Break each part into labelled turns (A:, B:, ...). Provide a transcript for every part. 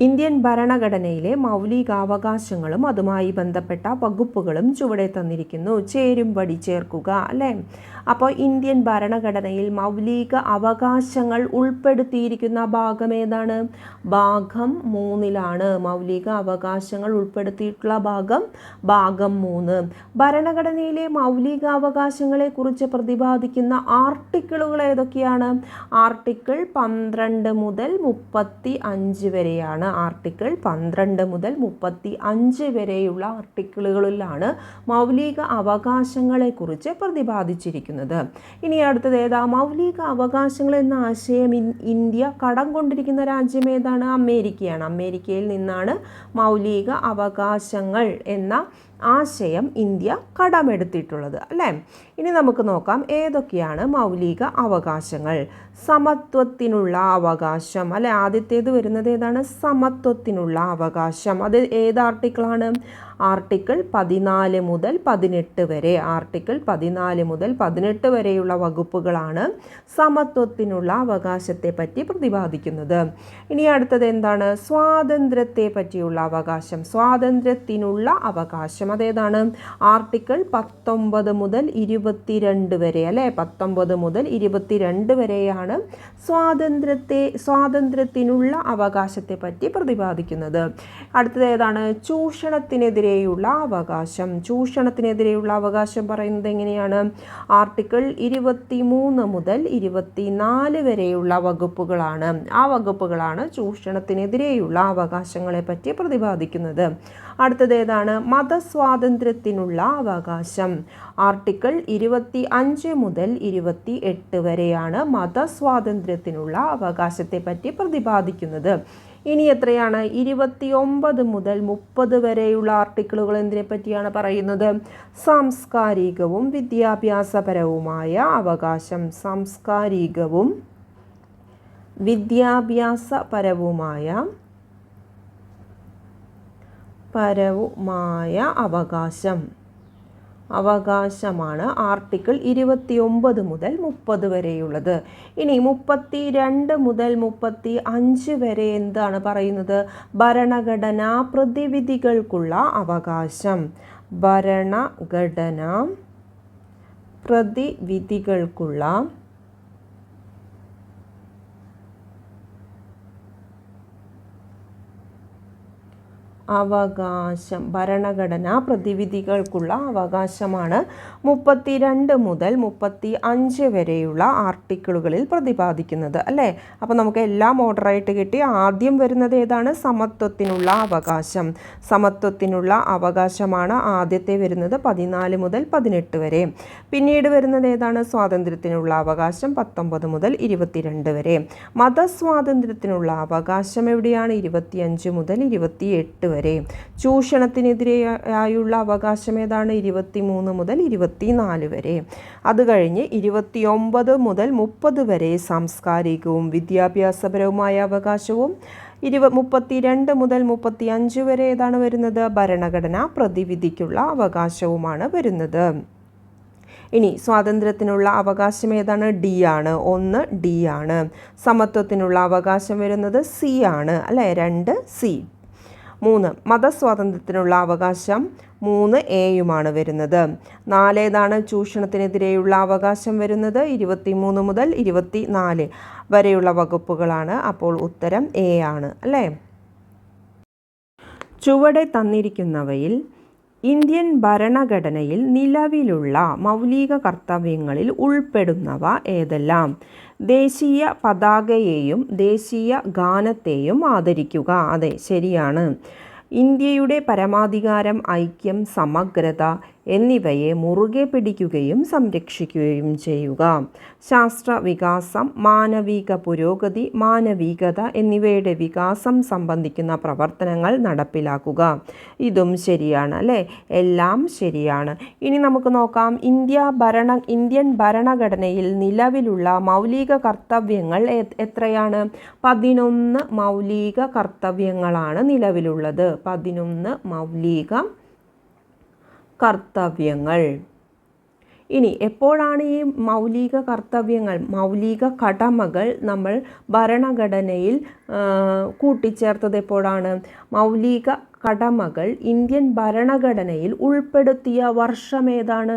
A: Indian ഭരണഘടനയിലെ മൗലികാവകാശങ്ങളും അതുമായി ബന്ധപ്പെട്ട വകുപ്പുകളും ചുവടെ തന്നിരിക്കുന്നു. ചേരുംപടി ചേർക്കുക അല്ലേ? അപ്പോൾ ഇന്ത്യൻ ഭരണഘടനയിൽ മൗലിക അവകാശങ്ങൾ ഉൾപ്പെടുത്തിയിരിക്കുന്ന ഭാഗം ഏതാണ്? ഭാഗം മൂന്നിലാണ്. മൗലിക അവകാശങ്ങൾ ഉൾപ്പെടുത്തിയിട്ടുള്ള ഭാഗം ഭാഗം മൂന്ന്. ഭരണഘടനയിലെ മൗലിക അവകാശങ്ങളെക്കുറിച്ച് പ്രതിപാദിക്കുന്ന ആർട്ടിക്കിളുകൾ ഏതൊക്കെയാണ്? ആർട്ടിക്കിൾ പന്ത്രണ്ട് മുതൽ മുപ്പത്തി അഞ്ച് വരെയാണ്. ആർട്ടിക്കിൾ പന്ത്രണ്ട് മുതൽ മുപ്പത്തി അഞ്ച് വരെയുള്ള ആർട്ടിക്കിളുകളിലാണ് മൗലിക അവകാശങ്ങളെക്കുറിച്ച് പ്രതിപാദിച്ചിരിക്കുന്നത്. ഇനി അടുത്തത് ഏതാ? മൗലിക അവകാശങ്ങൾ എന്ന ആശയം ഇന്ത്യ കടം കൊണ്ടിരിക്കുന്ന രാജ്യം ഏതാണ്? അമേരിക്കയാണ്. അമേരിക്കയിൽ നിന്നാണ് മൗലിക അവകാശങ്ങൾ എന്ന ആശയം ഇന്ത്യ കടമെടുത്തിട്ടുള്ളത് അല്ലേ? ഇനി നമുക്ക് നോക്കാം ഏതൊക്കെയാണ് മൗലിക അവകാശങ്ങൾ. സമത്വത്തിനുള്ള അവകാശം അല്ലെ? ആദ്യത്തേത് വരുന്നത് ഏതാണ്? സമത്വത്തിനുള്ള അവകാശം. അത് ഏത് ആർട്ടിക്കിളാണ് ആർട്ടിക്കിൾ പതിനാല് മുതൽ പതിനെട്ട് വരെ. ആർട്ടിക്കിൾ പതിനാല് മുതൽ പതിനെട്ട് വരെയുള്ള വകുപ്പുകളാണ് സമത്വത്തിനുള്ള അവകാശത്തെ പറ്റി പ്രതിപാദിക്കുന്നത്. ഇനി അടുത്തത് എന്താണ്? സ്വാതന്ത്ര്യത്തെ പറ്റിയുള്ള അവകാശം. സ്വാതന്ത്ര്യത്തിനുള്ള അവകാശം അതേതാണ്? ആർട്ടിക്കിൾ പത്തൊമ്പത് മുതൽ ഇരുപത്തിരണ്ട് വരെ അല്ലേ? പത്തൊമ്പത് മുതൽ ഇരുപത്തിരണ്ട് വരെയാണ് സ്വാതന്ത്ര്യത്തെ സ്വാതന്ത്ര്യത്തിനുള്ള അവകാശത്തെ പറ്റി പ്രതിപാദിക്കുന്നത്. അടുത്തത് ഏതാണ്? ചൂഷണത്തിനെതിരെയുള്ള അവകാശം. ചൂഷണത്തിനെതിരെയുള്ള അവകാശം പറയുന്നത് എങ്ങനെയാണ്? ആർട്ടിക്കിൾ ഇരുപത്തി മൂന്ന് മുതൽ ഇരുപത്തിനാല് വരെയുള്ള വകുപ്പുകളാണ്. ആ വകുപ്പുകളാണ് ചൂഷണത്തിനെതിരെയുള്ള അവകാശങ്ങളെ പറ്റി പ്രതിപാദിക്കുന്നത്. അടുത്തത് ഏതാണ്? മതസ്വാതന്ത്ര്യത്തിനുള്ള അവകാശം. ആർട്ടിക്കിൾ ഇരുപത്തി അഞ്ച് മുതൽ ഇരുപത്തി എട്ട് വരെയാണ് മതസ്വാതന്ത്ര്യത്തിനുള്ള അവകാശത്തെ പറ്റി പ്രതിപാദിക്കുന്നത്. ഇനി എത്രയാണ്? ഇരുപത്തി ഒമ്പത് മുതൽ മുപ്പത് വരെയുള്ള ആർട്ടിക്കിളുകൾ എന്തിനെ പറ്റിയാണ് പറയുന്നത്? സാംസ്കാരികവും വിദ്യാഭ്യാസപരവുമായ അവകാശം. സാംസ്കാരികവും വിദ്യാഭ്യാസപരവുമായ പരവുമായ അവകാശം. അവകാശമാണ് ആർട്ടിക്കിൾ ഇരുപത്തി ഒമ്പത് മുതൽ മുപ്പത് വരെയുള്ളത്. ഇനി മുപ്പത്തി രണ്ട് മുതൽ മുപ്പത്തി അഞ്ച് വരെ എന്താണ് പറയുന്നത്? ഭരണഘടനാ പ്രതിവിധികൾക്കുള്ള അവകാശം. ഭരണഘടനാ പ്രതിവിധികൾക്കുള്ള അവകാശം ഭരണഘടനാ പ്രതിവിധികൾക്കുള്ള അവകാശമാണ്. മുപ്പത്തിരണ്ട് മുതൽ മുപ്പത്തി അഞ്ച് വരെയുള്ള ആർട്ടിക്കിളുകളിൽ പ്രതിപാദിക്കുന്നത് അല്ലേ? അപ്പോൾ നമുക്ക് എല്ലാം ഓർഡറായിട്ട് കിട്ടി. ആദ്യം വരുന്നത് ഏതാണ്? സമത്വത്തിനുള്ള അവകാശം. സമത്വത്തിനുള്ള അവകാശമാണ് ആദ്യത്തെ വരുന്നത് പതിനാല് മുതൽ പതിനെട്ട് വരെ. പിന്നീട് വരുന്നത് ഏതാണ്? സ്വാതന്ത്ര്യത്തിനുള്ള അവകാശം പത്തൊമ്പത് മുതൽ ഇരുപത്തിരണ്ട് വരെ. മതസ്വാതന്ത്ര്യത്തിനുള്ള അവകാശം എവിടെയാണ്? ഇരുപത്തിയഞ്ച് മുതൽ ഇരുപത്തിയെട്ട് വരെ ചൂഷണത്തിനെതിരെയായുള്ള അവകാശം ഏതാണ്? ഇരുപത്തി മൂന്ന് മുതൽ ഇരുപത്തിനാല് വരെ അത് കഴിഞ്ഞ് ഇരുപത്തിയൊമ്പത് മുതൽ മുപ്പത് വരെ സാംസ്കാരികവും വിദ്യാഭ്യാസപരവുമായ അവകാശവും. ഇരുപ മുപ്പത്തിരണ്ട് മുതൽ മുപ്പത്തി അഞ്ച് വരെ ഏതാണ് വരുന്നത്? ഭരണഘടനാ പ്രതിവിധിക്കുള്ള അവകാശവുമാണ് വരുന്നത്. ഇനി സ്വാതന്ത്ര്യത്തിനുള്ള അവകാശം ഏതാണ്? ഡി ആണ്. ഒന്ന് ഡി ആണ്. സമത്വത്തിനുള്ള അവകാശം വരുന്നത് സി ആണ്. അല്ലേ? രണ്ട് സി. മൂന്ന് മതസ്വാതന്ത്ര്യത്തിനുള്ള അവകാശം മൂന്ന് എയുമാണ് വരുന്നത്. നാലേതാണ് ചൂഷണത്തിനെതിരെയുള്ള അവകാശം വരുന്നത്. ഇരുപത്തി മൂന്ന് മുതൽ ഇരുപത്തി നാല് വരെയുള്ള വകുപ്പുകളാണ് അപ്പോൾ ഉത്തരം എ ആണ് അല്ലേ? ചുവടെ തന്നിരിക്കുന്നവയിൽ ഇന്ത്യൻ ഭരണഘടനയിൽ നിലവിലുള്ള മൗലിക കർത്തവ്യങ്ങളിൽ ഉൾപ്പെടുന്നവ ഏതെല്ലാം? ദേശീയ പതാകയെയും ദേശീയ ഗാനത്തെയും ആദരിക്കുക. അതെ ശരിയാണ്. ഇന്ത്യയുടെ പരമാധികാരം ഐക്യം സമഗ്രത എന്നിവയെ മുറുകെ പിടിക്കുകയും സംരക്ഷിക്കുകയും ചെയ്യുക. ശാസ്ത്ര വികാസം മാനവിക പുരോഗതി മാനവികത എന്നിവയുടെ വികാസം സംബന്ധിക്കുന്ന പ്രവർത്തനങ്ങൾ നടപ്പിലാക്കുക. ഇതും ശരിയാണ് അല്ലേ? എല്ലാം ശരിയാണ്. ഇനി നമുക്ക് നോക്കാം. ഇന്ത്യ ഭരണ ഇന്ത്യൻ ഭരണഘടനയിൽ നിലവിലുള്ള മൗലിക കർത്തവ്യങ്ങൾ എത്രയാണ്? പതിനൊന്ന് മൗലിക കർത്തവ്യങ്ങളാണ് നിലവിലുള്ളത്. പതിനൊന്ന് മൗലിക കർത്തവ്യങ്ങൾ. ഇനി എപ്പോഴാണ് ഈ മൗലിക കർത്തവ്യങ്ങൾ മൗലിക കടമകൾ നമ്മൾ ഭരണഘടനയിൽ കൂട്ടിച്ചേർത്തത് എപ്പോഴാണ്? മൗലിക കടമകൾ ഇന്ത്യൻ ഭരണഘടനയിൽ ഉൾപ്പെടുത്തിയ വർഷം ഏതാണ്?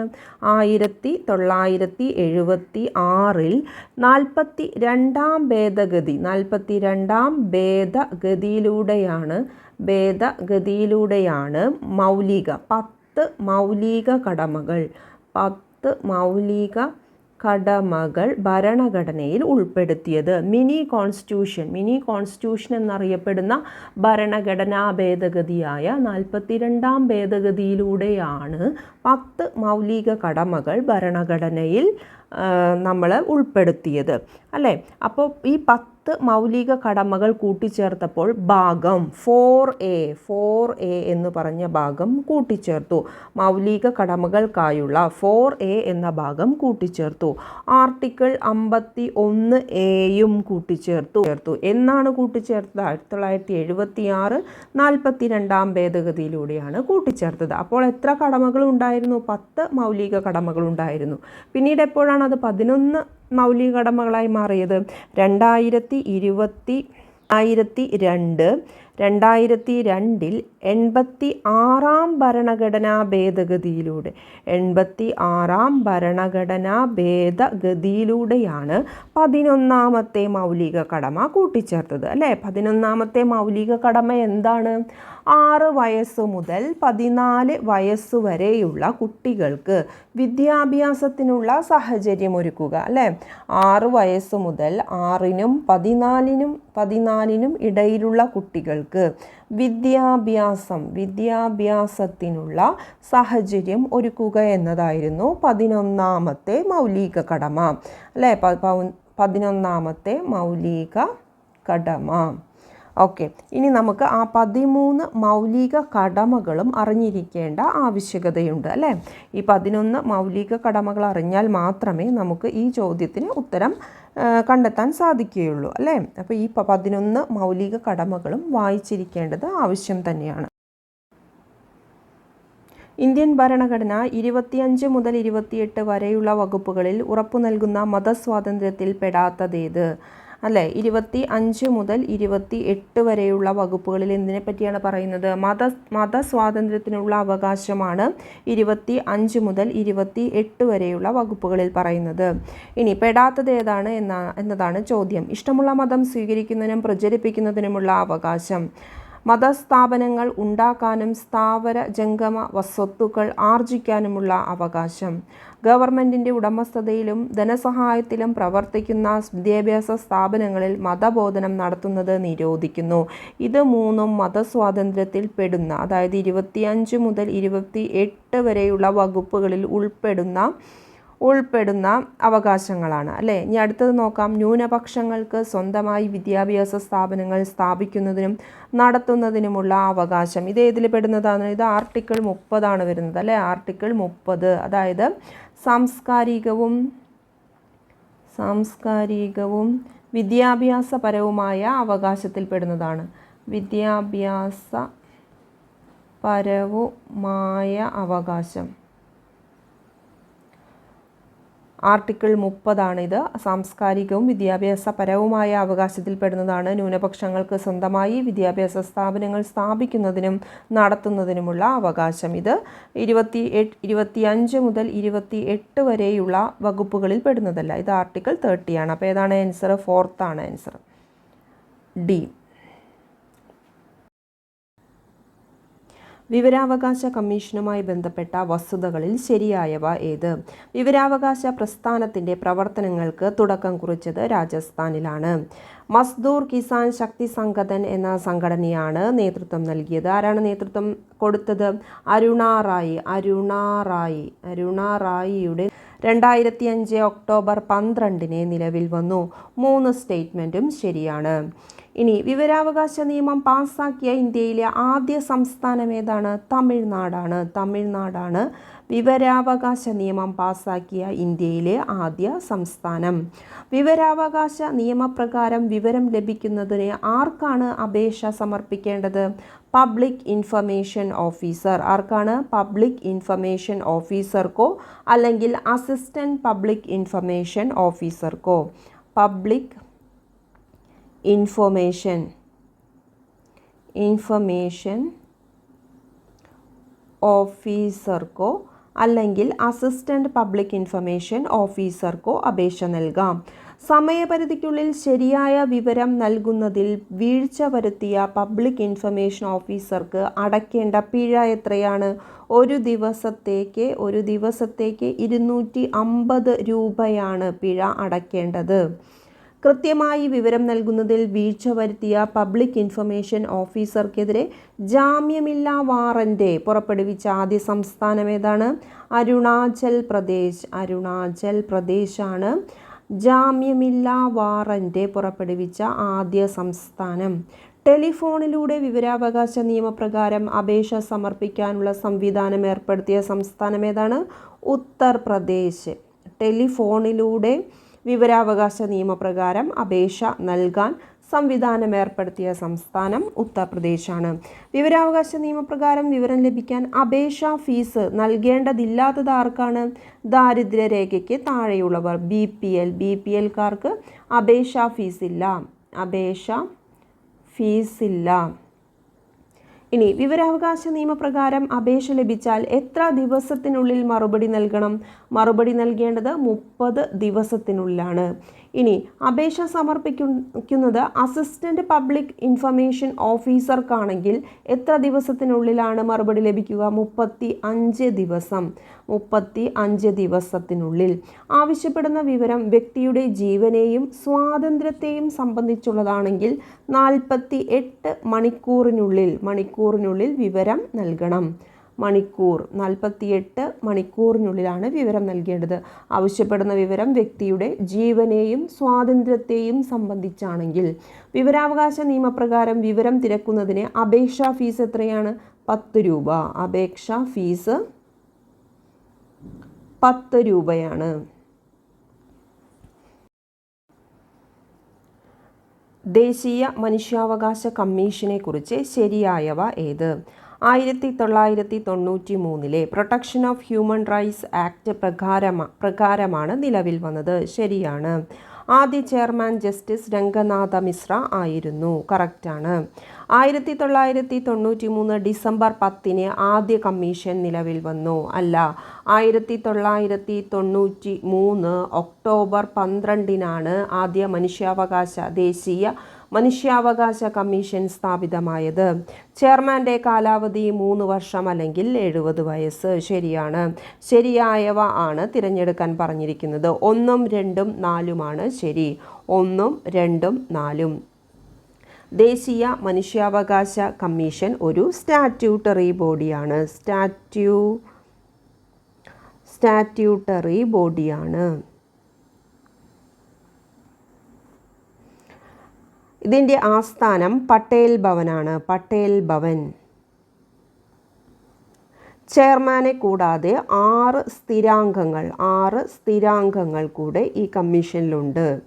A: ആയിരത്തി തൊള്ളായിരത്തി എഴുപത്തി ആറിൽ നാൽപ്പത്തി രണ്ടാം ഭേദഗതി നാൽപ്പത്തി രണ്ടാം ഭേദഗതിയിലൂടെയാണ് ഭേദഗതിയിലൂടെയാണ് മൗലിക പത്ത് മൗലിക കടമകൾ പത്ത് മൗലിക കടമകൾ ഭരണഘടനയിൽ ഉൾപ്പെടുത്തിയത്. മിനി കോൺസ്റ്റിറ്റ്യൂഷൻ മിനി കോൺസ്റ്റിറ്റ്യൂഷൻ എന്നറിയപ്പെടുന്ന ഭരണഘടനാ ഭേദഗതിയായ നാൽപ്പത്തിരണ്ടാം ഭേദഗതിയിലൂടെയാണ് പത്ത് മൗലിക കടമകൾ ഭരണഘടനയിൽ നമ്മൾ ഉൾപ്പെടുത്തിയത്. അല്ലേ? അപ്പോൾ ഈ പത്ത് മൗലിക കടമകൾ കൂട്ടിച്ചേർത്തപ്പോൾ ഭാഗം ഫോർ എ ഫോർ എ എന്ന് പറഞ്ഞ ഭാഗം കൂട്ടിച്ചേർത്തു. മൗലിക കടമകൾക്കായുള്ള ഫോർ എ എന്ന ഭാഗം കൂട്ടിച്ചേർത്തു. ആർട്ടിക്കിൾ അമ്പത്തി ഒന്ന് എയും കൂട്ടിച്ചേർത്തു. ചേർത്തു. എന്നാണ് കൂട്ടിച്ചേർത്തത്? ആയിരത്തി തൊള്ളായിരത്തി എഴുപത്തി ആറ് നാൽപ്പത്തി രണ്ടാം ഭേദഗതിയിലൂടെയാണ് കൂട്ടിച്ചേർത്തത്. അപ്പോൾ എത്ര കടമകൾ ഉണ്ടായിരുന്നു? പത്ത് മൗലിക കടമകൾ ഉണ്ടായിരുന്നു. പിന്നീട് എപ്പോഴാണ് അത് പതിനൊന്ന് മൗലിക കടമകളായി മാറിയത്. രണ്ടായിരത്തി ഇരുപത്തി ആയിരത്തി രണ്ട് രണ്ടായിരത്തി രണ്ടിൽ എൺപത്തി ആറാം ഭരണഘടനാ ഭേദഗതിയിലൂടെ എൺപത്തി ആറാം ഭരണഘടനാ ഭേദഗതിയിലൂടെയാണ് പതിനൊന്നാമത്തെ മൗലിക കടമ കൂട്ടിച്ചേർത്തത്. അല്ലേ? പതിനൊന്നാമത്തെ മൗലിക കടമ എന്താണ്? ആറ് വയസ്സ് മുതൽ പതിനാല് വയസ്സ് വരെയുള്ള കുട്ടികൾക്ക് വിദ്യാഭ്യാസത്തിനുള്ള സാഹചര്യം ഒരുക്കുക. അല്ലേ? ആറ് വയസ്സ് മുതൽ ആറിനും പതിനാലിനും പതിനാലിനും ഇടയിലുള്ള കുട്ടികൾക്ക് വിദ്യാഭ്യാസം വിദ്യാഭ്യാസത്തിനുള്ള സാഹചര്യം ഒരുക്കുക എന്നതായിരുന്നു പതിനൊന്നാമത്തെ മൗലിക കടമ. അല്ലേ? പതിനൊന്നാമത്തെ മൗലിക കടമ. ഓക്കെ. ഇനി നമുക്ക് ആ പതിമൂന്ന് മൗലിക കടമകളും അറിഞ്ഞിരിക്കേണ്ട ആവശ്യകതയുണ്ട് അല്ലേ? ഈ പതിനൊന്ന് മൗലിക കടമകൾ അറിഞ്ഞാൽ മാത്രമേ നമുക്ക് ഈ ചോദ്യത്തിന് ഉത്തരം കണ്ടെത്താൻ സാധിക്കുകയുള്ളൂ അല്ലേ? അപ്പോൾ ഈ പതിനൊന്ന് മൗലിക കടമകളും വായിച്ചിരിക്കേണ്ടത് ആവശ്യം തന്നെയാണ്. ഇന്ത്യൻ ഭരണഘടന ഇരുപത്തിയഞ്ച് മുതൽ ഇരുപത്തിയെട്ട് വരെയുള്ള വകുപ്പുകളിൽ ഉറപ്പു നൽകുന്ന മതസ്വാതന്ത്ര്യത്തിൽ പെടാത്തതേത് അല്ലേ? ഇരുപത്തി അഞ്ച് മുതൽ ഇരുപത്തി എട്ട് വരെയുള്ള വകുപ്പുകളിൽ എന്തിനെ പറ്റിയാണ് പറയുന്നത്? മത മതസ്വാതന്ത്ര്യത്തിനുള്ള അവകാശമാണ് ഇരുപത്തി അഞ്ച് മുതൽ ഇരുപത്തി എട്ട് വരെയുള്ള വകുപ്പുകളിൽ പറയുന്നത്. ഇനി പെടാത്തത് ഏതാണ് എന്നാ എന്നതാണ് ചോദ്യം. ഇഷ്ടമുള്ള മതം സ്വീകരിക്കുന്നതിനും പ്രചരിപ്പിക്കുന്നതിനുമുള്ള അവകാശം. മതസ്ഥാപനങ്ങൾ ഉണ്ടാക്കാനും സ്ഥാവര ജംഗമ വസ്തുക്കൾ ആർജിക്കാനുമുള്ള അവകാശം. ഗവൺമെന്റിന്റെ ഉടമസ്ഥതയിലും ധനസഹായത്തിലും പ്രവർത്തിക്കുന്ന വിദ്യാഭ്യാസ സ്ഥാപനങ്ങളിൽ മതബോധനം നടത്തുന്നത് നിരോധിക്കുന്നു. ഇത് മൂന്നും മതസ്വാതന്ത്ര്യത്തിൽ പെടുന്ന അതായത് ഇരുപത്തിയഞ്ച് മുതൽ ഇരുപത്തി എട്ട് വരെയുള്ള വകുപ്പുകളിൽ ഉൾപ്പെടുന്ന ഉൾപ്പെടുന്ന അവകാശങ്ങളാണ് അല്ലേ? ഇനി അടുത്തത് നോക്കാം. ന്യൂനപക്ഷങ്ങൾക്ക് സ്വന്തമായി വിദ്യാഭ്യാസ സ്ഥാപനങ്ങൾ സ്ഥാപിക്കുന്നതിനും നടത്തുന്നതിനുമുള്ള അവകാശം. ഇത് ഏതിൽ പെടുന്നതാണ്? ഇത് ആർട്ടിക്കിൾ മുപ്പതാണ് വരുന്നത് അല്ലേ? ആർട്ടിക്കിൾ മുപ്പത് അതായത് സാംസ്കാരികവും സാംസ്കാരികവും വിദ്യാഭ്യാസപരവുമായ അവകാശത്തിൽപ്പെടുന്നതാണ്. വിദ്യാഭ്യാസ പരവുമായ അവകാശം. ആർട്ടിക്കിൾ മുപ്പതാണിത്. സാംസ്കാരികവും വിദ്യാഭ്യാസപരവുമായ അവകാശത്തിൽപ്പെടുന്നതാണ് ന്യൂനപക്ഷങ്ങൾക്ക് സ്വന്തമായി വിദ്യാഭ്യാസ സ്ഥാപനങ്ങൾ സ്ഥാപിക്കുന്നതിനും നടത്തുന്നതിനുമുള്ള അവകാശം ഇത്. ഇരുപത്തി ഇരുപത്തിയഞ്ച് മുതൽ ഇരുപത്തി എട്ട് വരെയുള്ള വകുപ്പുകളിൽ പെടുന്നതല്ല ഇത് ആർട്ടിക്കിൾ തേർട്ടിയാണ്. അപ്പോൾ ഏതാണ് ആൻസർ ഫോർത്താണ് ആൻസർ ഡി വിവരാവകാശ കമ്മീഷനുമായി ബന്ധപ്പെട്ട വസ്തുതകളിൽ ശരിയായവ ഏത്? വിവരാവകാശ പ്രസ്ഥാനത്തിന്റെ പ്രവർത്തനങ്ങൾക്ക് തുടക്കം കുറിച്ചത് രാജസ്ഥാനിലാണ്. മസ്ദൂർ കിസാൻ ശക്തി സംഘതൻ എന്ന സംഘടനയാണ് നേതൃത്വം നൽകിയത്. ആരാണ് നേതൃത്വം കൊടുത്തത്? അരുണാറായി. അരുണാറായി. അരുണാറായിയുടെ റായി അരുണ റായിയുടെ രണ്ടായിരത്തി അഞ്ച് ഒക്ടോബർ പന്ത്രണ്ടിന് നിലവിൽ വന്നു. മൂന്ന് സ്റ്റേറ്റ്മെന്റും ശരിയാണ്. ഇനി വിവരാവകാശ നിയമം പാസ്സാക്കിയ ഇന്ത്യയിലെ ആദ്യ സംസ്ഥാനം ഏതാണ്? തമിഴ്നാടാണ്. തമിഴ്നാടാണ് വിവരാവകാശ നിയമം പാസ്സാക്കിയ ഇന്ത്യയിലെ ആദ്യ സംസ്ഥാനം. വിവരാവകാശ നിയമപ്രകാരം വിവരം ലഭിക്കുന്നതിന് ആർക്കാണ് അപേക്ഷ സമർപ്പിക്കേണ്ടത്? Public information officer. ആർക്കാണ് പബ്ലിക് ഇൻഫർമേഷൻ ഓഫീസർക്കോ അല്ലെങ്കിൽ അസിസ്റ്റന്റ് പബ്ലിക് ഇൻഫർമേഷൻ ഓഫീസർക്കോ? പബ്ലിക് ഇൻഫർമേഷൻ ഇൻഫർമേഷൻ ഓഫീസർക്കോ അല്ലെങ്കിൽ അസിസ്റ്റന്റ് പബ്ലിക് ഇൻഫർമേഷൻ ഓഫീസർക്കോ അപേക്ഷ നൽകാം. സമയപരിധിക്കുള്ളിൽ ശരിയായ വിവരം നൽകുന്നതിൽ വീഴ്ച വരുത്തിയ പബ്ലിക് ഇൻഫർമേഷൻ ഓഫീസർക്ക് അടയ്ക്കേണ്ട പിഴ എത്രയാണ്? ഒരു ദിവസത്തേക്ക് ഒരു ദിവസത്തേക്ക് ഇരുന്നൂറ്റി അമ്പത് രൂപയാണ് പിഴ അടയ്ക്കേണ്ടത്. കൃത്യമായി വിവരം നൽകുന്നതിൽ വീഴ്ച വരുത്തിയ പബ്ലിക് ഇൻഫർമേഷൻ ഓഫീസർക്കെതിരെ ജാമ്യമില്ലാ വാറന്റ് പുറപ്പെടുവിച്ച ആദ്യ സംസ്ഥാനം ഏതാണ്? അരുണാചൽ പ്രദേശ്. അരുണാചൽ പ്രദേശാണ് ജാമ്യമില്ലാ വാറന്റ് പുറപ്പെടുവിച്ച ആദ്യ സംസ്ഥാനം. ടെലിഫോണിലൂടെ വിവരാവകാശ നിയമപ്രകാരം അപേക്ഷ സമർപ്പിക്കാനുള്ള സംവിധാനം ഏർപ്പെടുത്തിയ സംസ്ഥാനം ഏതാണ്? ഉത്തർപ്രദേശ്. ടെലിഫോണിലൂടെ വിവരാവകാശ നിയമപ്രകാരം അപേക്ഷ നൽകാൻ സംവിധാനം ഏർപ്പെടുത്തിയ സംസ്ഥാനം ഉത്തർപ്രദേശാണ്. വിവരാവകാശ നിയമപ്രകാരം വിവരം ലഭിക്കാൻ അപേക്ഷ ഫീസ് നൽകേണ്ടതില്ലാത്തത് ആർക്കാണ് ദാരിദ്ര്യരേഖയ്ക്ക് താഴെയുള്ളവർ B P L B P എൽക്കാർക്ക് അപേക്ഷാ ഫീസില്ല. അപേക്ഷ ഫീസില്ല. ഇനി വിവരാവകാശ നിയമപ്രകാരം അപേക്ഷ ലഭിച്ചാൽ എത്ര ദിവസത്തിനുള്ളിൽ മറുപടി നൽകണം? മറുപടി നൽകേണ്ടത് മുപ്പത് ദിവസത്തിനുള്ളിലാണ്. ഇനി അപേക്ഷ സമർപ്പിക്കുന്നത് അസിസ്റ്റന്റ് പബ്ലിക് ഇൻഫർമേഷൻ ഓഫീസർക്കാണെങ്കിൽ എത്ര ദിവസത്തിനുള്ളിലാണ് മറുപടി ലഭിക്കുക? മുപ്പത്തി അഞ്ച് ദിവസം. മുപ്പത്തി അഞ്ച് ദിവസത്തിനുള്ളിൽ. ആവശ്യപ്പെടുന്ന വിവരം വ്യക്തിയുടെ ജീവനെയും സ്വാതന്ത്ര്യത്തെയും സംബന്ധിച്ചുള്ളതാണെങ്കിൽ നാൽപ്പത്തി എട്ട് മണിക്കൂറിനുള്ളിൽ മണിക്കൂറിനുള്ളിൽ വിവരം നൽകണം. മണിക്കൂർ നാൽപ്പത്തിയെട്ട് മണിക്കൂറിനുള്ളിലാണ് വിവരം നൽകേണ്ടത്. ആവശ്യപ്പെടുന്ന വിവരം വ്യക്തിയുടെ ജീവനെയും സ്വാതന്ത്ര്യത്തെയും സംബന്ധിച്ചാണെങ്കിൽ വിവരാവകാശ നിയമപ്രകാരം വിവരം തിരക്കുന്നതിന് അപേക്ഷാ ഫീസ് എത്രയാണ്? പത്ത് രൂപ. അപേക്ഷാ ഫീസ് പത്ത് രൂപയാണ്. ദേശീയ മനുഷ്യാവകാശ കമ്മീഷനെ കുറിച്ച് ശരിയായവ ഏത്? ആയിരത്തി തൊള്ളായിരത്തി തൊണ്ണൂറ്റി മൂന്നിലെ protection of human rights act പ്രകാരമാ പ്രകാരമാണ് നിലവിൽ വന്നത്. ശരിയാണ്. ആദ്യ ചെയർമാൻ ജസ്റ്റിസ് രംഗനാഥ മിശ്ര ആയിരുന്നു. കറക്റ്റാണ് ആയിരത്തി തൊള്ളായിരത്തി തൊണ്ണൂറ്റി മൂന്ന് ഡിസംബർ പത്തിന് ആദ്യ കമ്മീഷൻ നിലവിൽ വന്നു. അല്ല ആയിരത്തി തൊള്ളായിരത്തി തൊണ്ണൂറ്റി മൂന്ന് ഒക്ടോബർ പന്ത്രണ്ടിനാണ് ആദ്യ മനുഷ്യാവകാശ ദേശീയ മനുഷ്യാവകാശ കമ്മീഷൻ സ്ഥാപിതമായത്. ചെയർമാന്റെ കാലാവധി മൂന്ന് വർഷം അല്ലെങ്കിൽ എഴുപത് വയസ്സ് ശരിയാണ്. ശരിയായവ ആണ് തിരഞ്ഞെടുക്കാൻ പറഞ്ഞിരിക്കുന്നത്. ഒന്നും രണ്ടും നാലുമാണ് ശരി. ഒന്നും രണ്ടും നാലും. ദേശീയ മനുഷ്യാവകാശ കമ്മീഷൻ ഒരു സ്റ്റാറ്റ്യൂട്ടറി ബോഡിയാണ്. സ്റ്റാറ്റ്യൂ സ്റ്റാറ്റ്യൂട്ടറി ബോഡിയാണ്. ഇതിന്റെ ആസ്ഥാനം പട്ടേൽ ഭവനാണ്. പട്ടേൽ ഭവൻ. ചെയർമാനെ കൂടാതെ ആറ് സ്ഥിരാംഗങ്ങൾ ആറ് സ്ഥിരാംഗങ്ങൾ കൂടെ ഈ കമ്മീഷനിലുണ്ട്.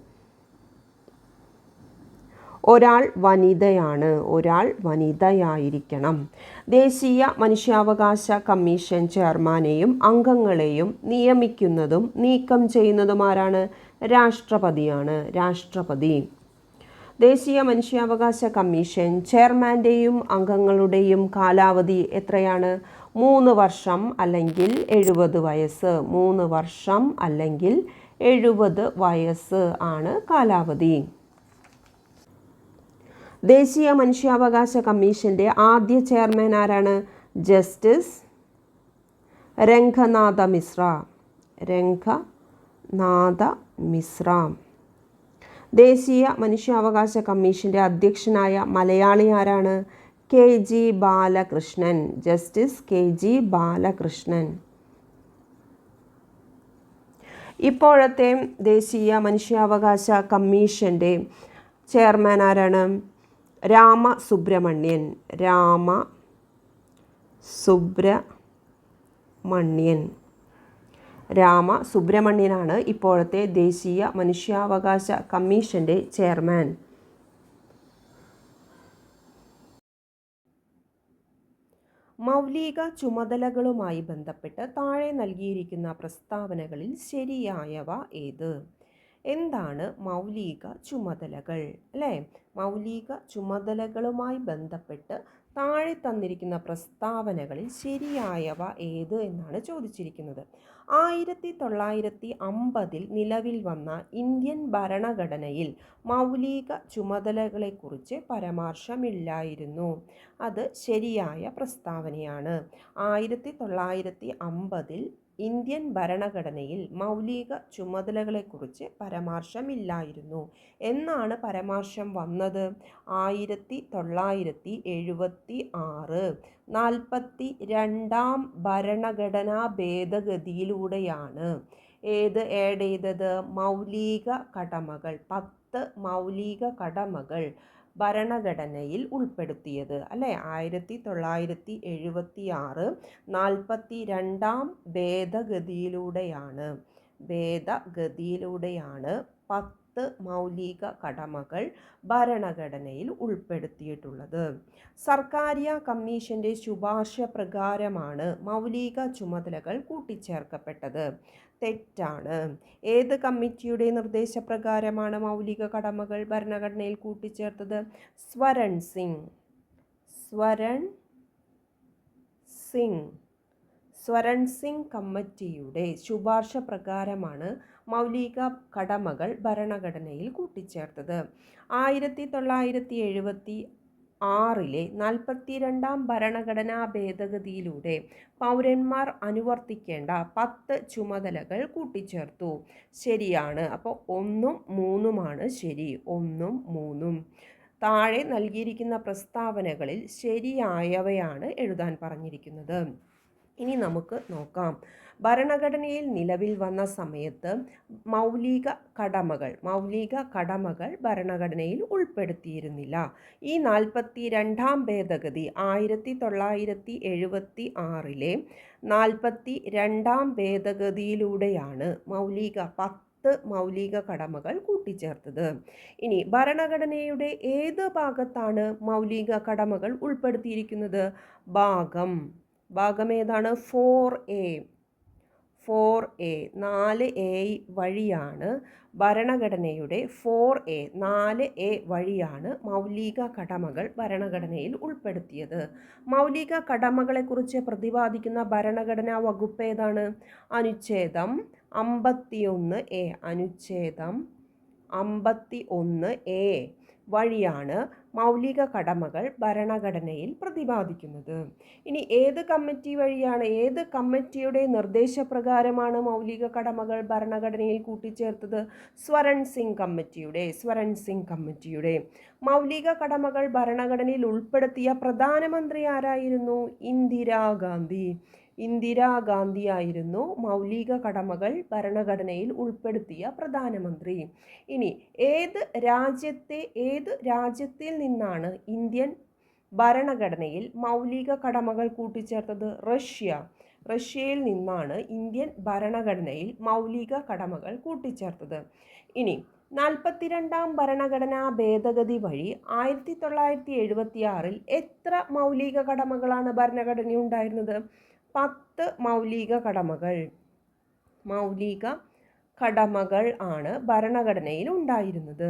A: ഒരാൾ വനിതയാണ്. ഒരാൾ വനിതയായിരിക്കണം. ദേശീയ മനുഷ്യാവകാശ കമ്മീഷൻ ചെയർമാനെയും അംഗങ്ങളെയും നിയമിക്കുന്നതും നീക്കം ചെയ്യുന്നതുമാരാണ് രാഷ്ട്രപതിയാണ്. രാഷ്ട്രപതി. ദേശീയ മനുഷ്യാവകാശ കമ്മീഷൻ ചെയർമാന്റെയും അംഗങ്ങളുടെയും കാലാവധി എത്രയാണ്? മൂന്ന് വർഷം അല്ലെങ്കിൽ എഴുപത് വയസ്സ്. മൂന്ന് വർഷം അല്ലെങ്കിൽ എഴുപത് വയസ്സ് ആണ് കാലാവധി. ദേശീയ മനുഷ്യാവകാശ കമ്മീഷന്റെ ആദ്യ ചെയർമാൻ ആരാണ്? ജസ്റ്റിസ് രംഗനാഥ മിശ്ര. രംഗനാഥ മിശ്ര. ദേശീയ മനുഷ്യാവകാശ കമ്മീഷന്റെ അധ്യക്ഷനായ മലയാളി ആരാണ്? K G Balakrishnan. Justice K G Balakrishnan. ഇപ്പോഴത്തെ ദേശീയ മനുഷ്യാവകാശ കമ്മീഷന്റെ ചെയർമാൻ ആരാണ്? രാമ സുബ്രഹ്മണ്യൻ രാമ സുബ്രഹ്മണ്യൻ. രാമ സുബ്രഹ്മണ്യനാണ് ഇപ്പോഴത്തെ ദേശീയ മനുഷ്യാവകാശ കമ്മീഷന്റെ ചെയർമാൻ. മൗലിക ചുമതലകളുമായി ബന്ധപ്പെട്ട് താഴെ നൽകിയിരിക്കുന്ന പ്രസ്താവനകളിൽ ശരിയായവ ഏത്? എന്താണ് മൗലിക ചുമതലകൾ? അല്ലേ? മൗലിക ചുമതലകളുമായി ബന്ധപ്പെട്ട് താഴെ തന്നിരിക്കുന്ന പ്രസ്താവനകളിൽ ശരിയായവ ഏത് എന്നാണ് ചോദിച്ചിരിക്കുന്നത്. ആയിരത്തി തൊള്ളായിരത്തി അമ്പതിൽ നിലവിൽ വന്ന ഇന്ത്യൻ ഭരണഘടനയിൽ മൗലിക ചുമതലകളെക്കുറിച്ച് പരാമർശമില്ലായിരുന്നു. അത് ശരിയായ പ്രസ്താവനയാണ്. ആയിരത്തി തൊള്ളായിരത്തി അമ്പതിൽ ഇന്ത്യൻ ഭരണഘടനയിൽ മൗലിക ചുമതലകളെക്കുറിച്ച് പരാമർശമില്ലായിരുന്നു. എന്നാണ് പരാമർശം വന്നത്? ആയിരത്തി തൊള്ളായിരത്തി എഴുപത്തി ആറ് നാൽപ്പത്തി രണ്ടാം ഭരണഘടനാ ഭേദഗതിയിലൂടെയാണ്. ഏത് ആഡ് ചെയ്തത് മൗലിക കടമകൾ. പത്ത് മൗലിക കടമകൾ. ഭരണഘടനയിൽ ഉൾപ്പെടുത്തിയത്. അല്ലേ? ആയിരത്തി തൊള്ളായിരത്തി എഴുപത്തി ആറ് നാൽപ്പത്തി രണ്ടാം ഭേദഗതിയിലൂടെയാണ്. ഭേദഗതിയിലൂടെയാണ് പത്ത് മൗലിക കടമകൾ ഭരണഘടനയിൽ ഉൾപ്പെടുത്തിയിട്ടുള്ളത്. സർക്കാരിയ കമ്മീഷന്റെ ശുപാർശ പ്രകാരമാണ് മൗലിക ചുമതലകൾ കൂട്ടിച്ചേർക്കപ്പെട്ടത്. തെറ്റാണ്. ഏത് കമ്മിറ്റിയുടെ നിർദ്ദേശപ്രകാരമാണ് മൗലിക കടമകൾ ഭരണഘടനയിൽ കൂട്ടിച്ചേർത്തത്? സ്വരൺ സിംഗ്. സ്വരൺ സിംഗ്. സ്വരൺ സിംഗ് കമ്മിറ്റിയുടെ ശുപാർശ പ്രകാരമാണ് മൗലിക കടമകൾ ഭരണഘടനയിൽ കൂട്ടിച്ചേർത്തത്. ആയിരത്തി തൊള്ളായിരത്തി എഴുപത്തി ആറിലെ നാൽപ്പത്തിരണ്ടാം ഭരണഘടനാ ഭേദഗതിയിലൂടെ പൗരന്മാർ അനുവർത്തിക്കേണ്ട പത്ത് ചുമതലകൾ കൂട്ടിച്ചേർത്തു. ശരിയാണ്. അപ്പോൾ ഒന്നും മൂന്നുമാണ് ശരി. ഒന്നും മൂന്നും. താഴെ നൽകിയിരിക്കുന്ന പ്രസ്താവനകളിൽ ശരിയായവയാണ് എഴുതാൻ പറഞ്ഞിരിക്കുന്നത്. ഇനി നമുക്ക് നോക്കാം. ഭരണഘടനയിൽ നിലവിൽ വന്ന സമയത്ത് മൗലിക കടമകൾ മൗലിക കടമകൾ ഭരണഘടനയിൽ ഉൾപ്പെടുത്തിയിരുന്നില്ല. ഈ നാൽപ്പത്തി രണ്ടാം ഭേദഗതി ആയിരത്തി തൊള്ളായിരത്തി എഴുപത്തി ആറിലെ നാൽപ്പത്തി രണ്ടാം ഭേദഗതിയിലൂടെയാണ് മൗലിക പത്ത് മൗലിക കടമകൾ കൂട്ടിച്ചേർത്തത്. ഇനി ഭരണഘടനയുടെ ഏത് ഭാഗത്താണ് മൗലിക കടമകൾ ഉൾപ്പെടുത്തിയിരിക്കുന്നത്? ഭാഗം. ഭാഗം ഏതാണ് ഫോർ എ ഫോർ എ നാല് എ വഴിയാണ് ഭരണഘടനയുടെ ഫോർ എ നാല് എ വഴിയാണ് മൗലിക കടമകൾ ഭരണഘടനയിൽ ഉൾപ്പെടുത്തിയത്. മൗലിക കടമകളെക്കുറിച്ച് പ്രതിപാദിക്കുന്ന ഭരണഘടനാ വകുപ്പ് ഏതാണ്? അനുച്ഛേദം അമ്പത്തിയൊന്ന് എ അനുച്ഛേദം അമ്പത്തി ഒന്ന് എ വഴിയാണ് മൗലിക കടമകൾ ഭരണഘടനയിൽ പ്രതിപാദിക്കുന്നത്. ഇനി ഏത് കമ്മിറ്റി വഴിയാണ് ഏത് കമ്മിറ്റിയുടെ നിർദ്ദേശപ്രകാരമാണ് മൗലിക കടമകൾ ഭരണഘടനയിൽ കൂട്ടിച്ചേർത്തത്? സ്വരൺ സിംഗ് കമ്മിറ്റിയുടെ സ്വരൺ സിംഗ് കമ്മിറ്റിയുടെ. മൗലിക കടമകൾ ഭരണഘടനയിൽ ഉൾപ്പെടുത്തിയ പ്രധാനമന്ത്രി ആരായിരുന്നു? ഇന്ദിരാഗാന്ധി. ഇന്ദിരാഗാന്ധിയായിരുന്നു മൗലിക കടമകൾ ഭരണഘടനയിൽ ഉൾപ്പെടുത്തിയ പ്രധാനമന്ത്രി. ഇനി ഏത് രാജ്യത്തെ ഏത് രാജ്യത്തിൽ നിന്നാണ് ഇന്ത്യൻ ഭരണഘടനയിൽ മൗലിക കടമകൾ കൂട്ടിച്ചേർത്തത്? റഷ്യ. റഷ്യയിൽ നിന്നാണ് ഇന്ത്യൻ ഭരണഘടനയിൽ മൗലിക കടമകൾ കൂട്ടിച്ചേർത്തത്. ഇനി നാൽപ്പത്തിരണ്ടാം ഭരണഘടനാ ഭേദഗതി വഴി ആയിരത്തി തൊള്ളായിരത്തി എഴുപത്തി എത്ര മൗലിക കടമകളാണ് ഭരണഘടന ഉണ്ടായിരുന്നത്? പത്ത് മൗലിക കടമകൾ. മൗലിക കടമകൾ ആണ് ഭരണഘടനയിൽ ഉണ്ടായിരുന്നത്.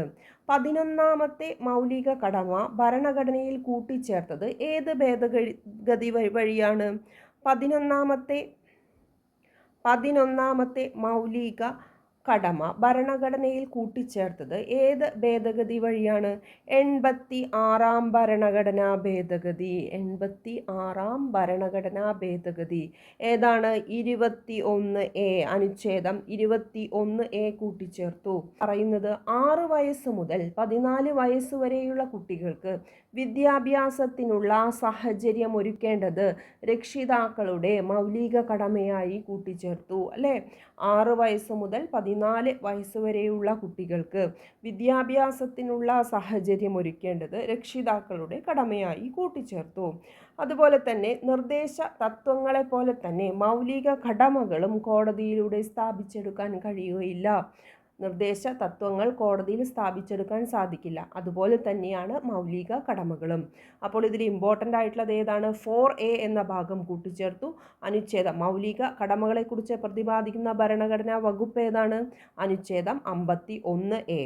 A: പതിനൊന്നാമത്തെ മൗലിക കടമ ഭരണഘടനയിൽ കൂട്ടിച്ചേർത്തത് ഏത് ഭേദഗതി വഴിയാണ്? പതിനൊന്നാമത്തെ പതിനൊന്നാമത്തെ മൗലിക കടമ ഭരണഘടനയിൽ കൂട്ടിച്ചേർത്തത് ഏത് ഭേദഗതി വഴിയാണ്? എൺപത്തി ആറാം ഭരണഘടനാ ഭേദഗതി. എൺപത്തി ആറാം ഭരണഘടനാ ഭേദഗതി. ഏതാണ്? ഇരുപത്തി ഒന്ന് എ അനുച്ഛേദം ഇരുപത്തി ഒന്ന് എ കൂട്ടിച്ചേർത്തു. പറയുന്നത് ആറ് വയസ്സ് മുതൽ പതിനാല് വയസ്സ് വരെയുള്ള കുട്ടികൾക്ക് വിദ്യാഭ്യാസത്തിനുള്ള സാഹചര്യം ഒരുക്കേണ്ടത് രക്ഷിതാക്കളുടെ മൗലിക കടമയായി കൂട്ടിച്ചേർത്തു അല്ലേ? ആറ് വയസ്സ് മുതൽ പതിനാല് വയസ്സ് വരെയുള്ള കുട്ടികൾക്ക് വിദ്യാഭ്യാസത്തിനുള്ള സാഹചര്യം ഒരുക്കേണ്ടത് രക്ഷിതാക്കളുടെ കടമയായി കൂട്ടിച്ചേർത്തു. അതുപോലെ തന്നെ നിർദ്ദേശ തത്വങ്ങളെ പോലെ തന്നെ മൗലിക കടമകളും കോടതിയിലൂടെ സ്ഥാപിച്ചെടുക്കാൻ കഴിയുകയില്ല. നിർദ്ദേശ തത്വങ്ങൾ കോടതിയിൽ സ്ഥാപിച്ചെടുക്കാൻ സാധിക്കില്ല. അതുപോലെ തന്നെയാണ് മൗലിക കടമകളും. അപ്പോൾ ഇതിൽ ഇമ്പോർട്ടന്റ് ആയിട്ടുള്ളത് ഏതാണ്? ഫോർ എ എന്ന ഭാഗം കൂട്ടിച്ചേർത്തു. അനുച്ഛേദം. മൗലിക കടമകളെക്കുറിച്ച് പ്രതിപാദിക്കുന്ന ഭരണഘടനാ വകുപ്പ് ഏതാണ്? അനുച്ഛേദം അമ്പത്തി ഒന്ന് എ